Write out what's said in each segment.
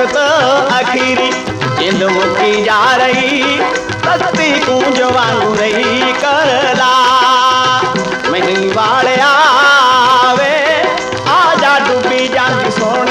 वक्त आखिरी जिंद मुकी जा रही सस्ती कूंज वांगू रही करला ਮੈਨੂੰ ਵਾਲਿਆ ਵੇ ਆ ਜਾ ਡੁੱਬੀ ਜਾਂਦੀ ਸੋਹਣੀ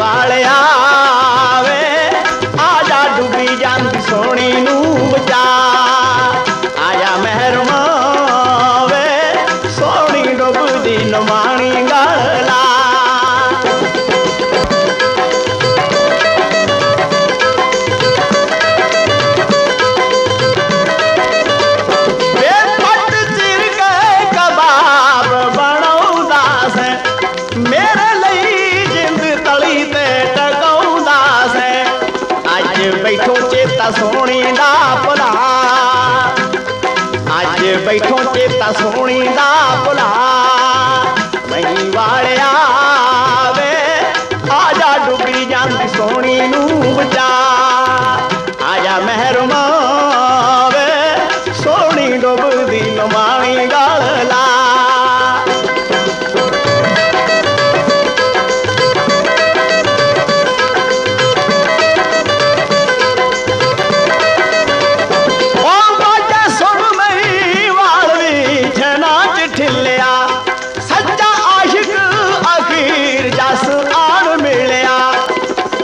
வாழையா? ਚੇਤਾ ਸੋਹਣੀ ਦਾ ਭੁਲਾ। ਅੱਜ ਬੈਠੋ ਚੇਤਾ ਸੋਣੀ ਦਾ ਭੁਲਾ। ਠਿੱਲਿਆ ਸੱਚਾ ਆਸ਼ਿਕ ਅਖੀਰ ਜਸ ਆਣ ਮਿਲਿਆ।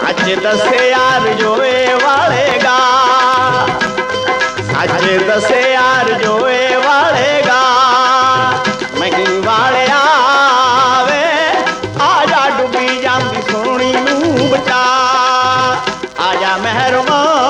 ਅੱਜ ਦੱਸਿਆ ਰਜੋਏ ਵਾਲੇਗਾ। ਅੱਜ ਦੱਸੇ ਯਾਰ ਜੋਏ ਵਾਲੇਗਾ। ਮਹੀਂ ਵਾਲਿਆ ਵੇ ਆ ਜਾ ਡੁੱਬੀ ਜਾਂਦੀ ਸੋਹਣੀ ਨੂੰ ਬਚਾ। ਆ ਜਾ ਮਹਿਰਮਾਨ